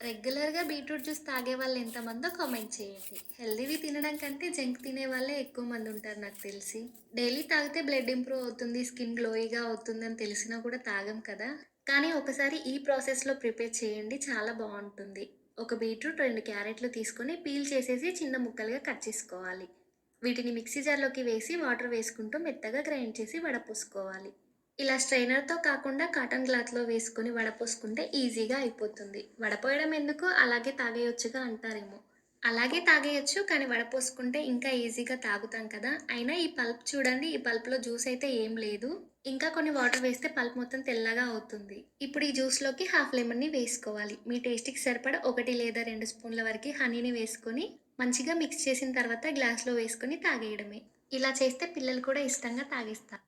రెగ్యులర్గా beetroot juice తాగే వాళ్ళు ఎంతమందో కామెంట్ చేయండి. హెల్దీవి తినడం కంటే జంక్ తినే వాళ్ళే ఎక్కువ మంది ఉంటారు నాకు తెలిసి. డైలీ తాగితే బ్లడ్ ఇంప్రూవ్ అవుతుంది స్కిన్ గ్లోయిగా అవుతుందని తెలిసినా కూడా తాగం కదా. కానీ ఒకసారి ఈ ప్రాసెస్లో ప్రిపేర్ చేయండి చాలా బాగుంటుంది. ఒక బీట్రూట్ రెండు క్యారెట్లు తీసుకొని పీల్ చేసేసి చిన్న ముక్కలుగా కట్ చేసుకోవాలి. వీటిని మిక్సీ జార్లోకి వేసి వాటర్ వేసుకుంటూ మెత్తగా గ్రైండ్ చేసి వడపోసుకోవాలి. ఇలా స్ట్రైనర్తో కాకుండా కాటన్ క్లాత్లో వేసుకొని వడపోసుకుంటే ఈజీగా అయిపోతుంది. వడపోయడం ఎందుకు? అలాగే తాగేయొచ్చుగా అంటారేమో. అలాగే తాగేయచ్చు కానీ వడపోసుకుంటే ఇంకా ఈజీగా తాగుతాం కదా. అయినా ఈ పల్ప్ చూడండి ఈ పల్ప్లో జ్యూస్ అయితే ఏం లేదు. ఇంకా కొన్ని వాటర్ వేస్తే పల్ప్ మొత్తం తెల్లగా అవుతుంది. ఇప్పుడు ఈ జ్యూస్లోకి హాఫ్ లెమన్ని వేసుకోవాలి. మీ టేస్ట్కి సరిపడ ఒకటి లేదా రెండు స్పూన్ల వరకు హనీని వేసుకొని మంచిగా మిక్స్ చేసిన తర్వాత గ్లాస్లో వేసుకొని తాగేయడమే. ఇలా చేస్తే పిల్లలు కూడా ఇష్టంగా తాగేస్తారు.